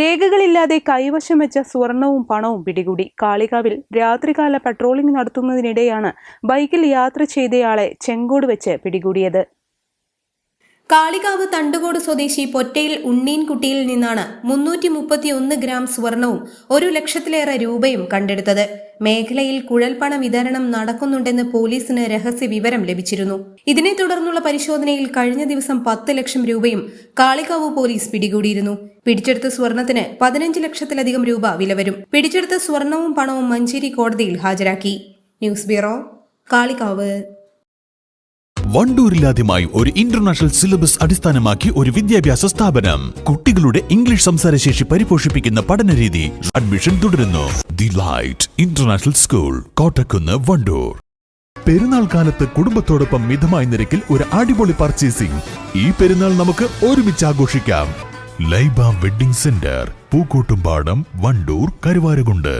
രേഖകളില്ലാതെ കൈവശം വെച്ച സ്വർണവും പണവും പിടികൂടി. കാളികാവിൽ രാത്രികാല പട്രോളിംഗ് നടത്തുന്നതിനിടെയാണ് ബൈക്കിൽ യാത്ര ചെയ്തയാളെ ചെങ്കോട് വെച്ച് പിടികൂടിയത്. കാളികാവ് തണ്ടുകോട് സ്വദേശി പൊറ്റയിൽ ഉണ്ണീൻകുട്ടിയിൽ നിന്നാണ് മുന്നൂറ്റി മുപ്പത്തിയൊന്ന് ഗ്രാം സ്വർണവും ഒരു ലക്ഷത്തിലേറെ രൂപയും കണ്ടെടുത്തത്. മേഖലയിൽ കുഴൽപ്പണ വിതരണം നടക്കുന്നുണ്ടെന്ന് പോലീസിന് രഹസ്യ വിവരം ലഭിച്ചിരുന്നു. ഇതിനെ തുടർന്നുള്ള പരിശോധനയിൽ കഴിഞ്ഞ ദിവസം പത്ത് ലക്ഷം രൂപയും കാളികാവ് പോലീസ് പിടികൂടിയിരുന്നു. പിടിച്ചെടുത്ത സ്വർണത്തിന് പതിനഞ്ച് ലക്ഷത്തിലധികം രൂപ വില വരും. പിടിച്ചെടുത്ത സ്വർണവും പണവും മഞ്ചേരി കോടതിയിൽ ഹാജരാക്കി. News bureau Kalikavu. വണ്ടൂരിലാദ്യമായി ഒരു ഇന്റർനാഷണൽ സിലബസ് അടിസ്ഥാനമാക്കി ഒരു വിദ്യാഭ്യാസ സ്ഥാപനം. കുട്ടികളുടെ ഇംഗ്ലീഷ് സംസാരശേഷി പരിപോഷിപ്പിക്കുന്ന പഠനരീതി അഡ്മിഷൻ തുടരുന്നു. The light international school Kottakkunnu Wandoor. പെരുന്നാൾ കാലത്ത് കുടുംബത്തോടൊപ്പം മിതമായ നിരക്കിൽ ഒരു അടിപൊളി പർച്ചേസിംഗ്. ഈ പെരുന്നാൾ നമുക്ക് ഒരുമിച്ച് ആഘോഷിക്കാം. Laiba wedding centre Pookkottumpadam Wandoor Karuvarakundu.